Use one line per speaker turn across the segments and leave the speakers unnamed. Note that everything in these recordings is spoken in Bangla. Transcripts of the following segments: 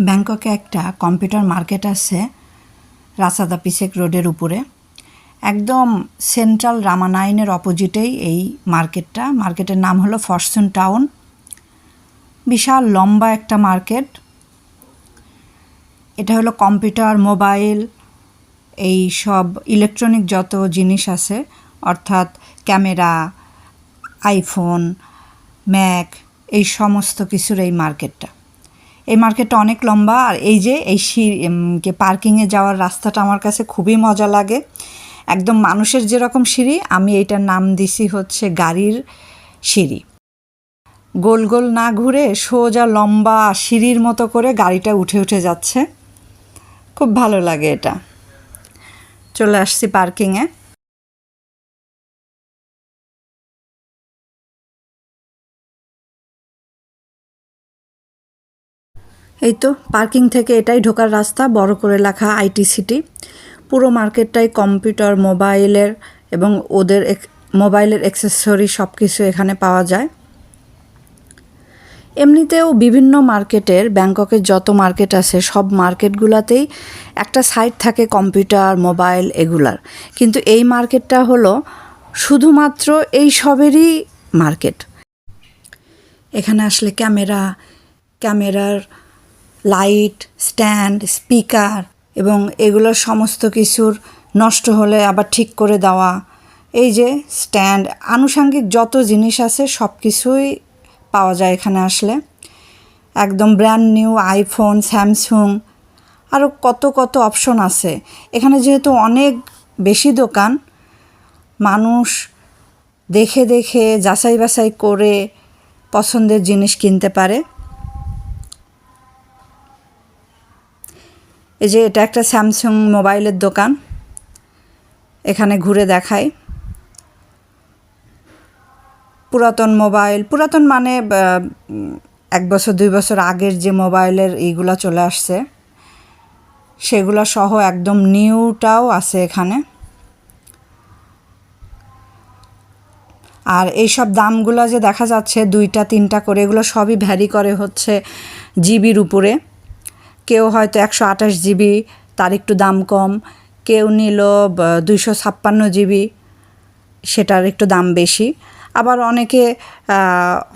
ব্যাংককে একটা কম্পিউটার মার্কেট আছে, রাসাদা পিসেক রোডের উপরে। একদম সেন্ট্রাল রামানাইনের অপোজিটেই এই মার্কেটটা। মার্কেটের নাম হলো ফরচুন টাউন। বিশাল লম্বা একটা মার্কেট। এটা হলো কম্পিউটার, মোবাইল, এই সব ইলেকট্রনিক যত জিনিস আছে, অর্থাৎ ক্যামেরা, আইফোন, ম্যাক, এই সমস্ত কিছুর এই মার্কেটটা। এই মার্কেটটা অনেক লম্বা, আর এই যে এই সিঁড়ি পার্কিংয়ে যাওয়ার রাস্তাটা আমার কাছে খুবই মজা লাগে। একদম মানুষের যেরকম সিঁড়ি, আমি এইটার নাম দিছি হচ্ছে গাড়ির সিঁড়ি। গোল গোল না ঘুরে সোজা লম্বা সিঁড়ির মতো করে গাড়িটা উঠে উঠে যাচ্ছে। খুব ভালো লাগে এটা। চলে আসছি পার্কিংয়ে। এই তো, পার্কিং থেকে এটাই ঢোকার রাস্তা, বড় করে লেখা আইটি সিটি। পুরো মার্কেটটাই কম্পিউটার, মোবাইলের এবং ওদের মোবাইলের অ্যাক্সেসরি সব কিছু এখানে পাওয়া যায়। এমনিতেও বিভিন্ন মার্কেটের, ব্যাংককের যত মার্কেট আছে, সব মার্কেটগুলোতেই একটা সাইট থাকে কম্পিউটার, মোবাইল এগুলার। কিন্তু এই মার্কেটটা হলো শুধুমাত্র এই সবেরই মার্কেট। এখানে আসলে ক্যামেরা, ক্যামেরার লাইট, স্ট্যান্ড, স্পিকার এবং এগুলোর সমস্ত কিছুর নষ্ট হলে আবার ঠিক করে দেওয়া। এই যে স্ট্যান্ড, আনুষাঙ্গিক যত জিনিস আছে সব কিছুই পাওয়া যায় এখানে আসলে। একদম ব্র্যান্ড নিউ আইফোন স্যামসুং আরও কত কত অপশন আছে। এখানে যেহেতু অনেক বেশি দোকান, মানুষ দেখে দেখে, যাচাই বাছাই করে পছন্দের জিনিস কিনতে পারে। এই যে এটা একটা স্যামসাং মোবাইলের দোকান। এখানে ঘুরে দেখায় পুরাতন মোবাইল। পুরাতন মানে এক বছর, দুই বছর আগের যে মোবাইলের এইগুলা চলে আসছে, সেগুলো সহ একদম নিউটাও আছে এখানে। আর এই সব দামগুলো যে দেখা যাচ্ছে, দুইটা, তিনটা করে, এগুলো সবই ভ্যারি করে হচ্ছে জিবির উপরে। কেউ হয়তো একশো আঠাশ জিবি, তার একটু দাম কম। কেউ নিল দুইশো ছাপ্পান্ন জিবি, সেটার একটু দাম বেশি। আবার অনেকে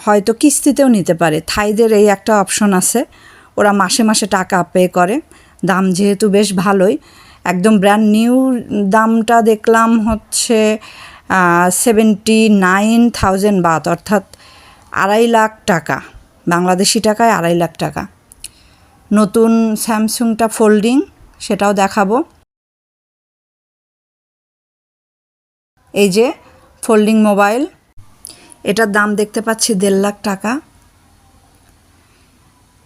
হয়তো কিস্তিতেও নিতে পারে। থাইদের এই একটা অপশন আছে, ওরা মাসে মাসে টাকা পে করে। দাম যেহেতু বেশ ভালোই, একদম ব্র্যান্ড নিউ দামটা দেখলাম হচ্ছে সেভেন্টি নাইন থাউজেন্ড বাত অর্থাৎ আড়াই লাখ টাকা, বাংলাদেশি টাকায় আড়াই লাখ টাকা। নতুন স্যামসুংটা ফোল্ডিং, সেটাও দেখাবো। এই যে ফোল্ডিং মোবাইল, এটার দাম দেখতে পাচ্ছি দেড় লাখ টাকা।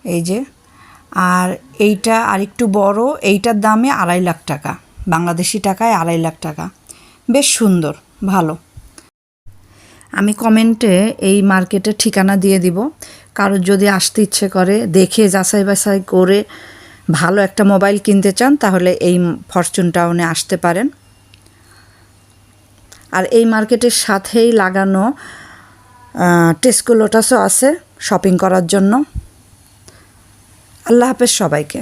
এই যে, আর এইটা আরেকটু বড়, এইটার দামে আড়াই লাখ টাকা, বাংলাদেশি টাকায় আড়াই লাখ টাকা। বেশ সুন্দর, ভালো। আমি কমেন্টে এই মার্কেটের ঠিকানা দিয়ে দিব। কারোর যদি আসতে ইচ্ছে করে, দেখে, যাচাই বাছাই করে ভালো একটা মোবাইল কিনতে চান, তাহলে এই ফরচুন টাউনে আসতে পারেন। আর এই মার্কেটের সাথেই লাগানো টেস্কো লোটাসও আছে শপিং করার জন্য। আল্লাহ হাফেজ সবাইকে।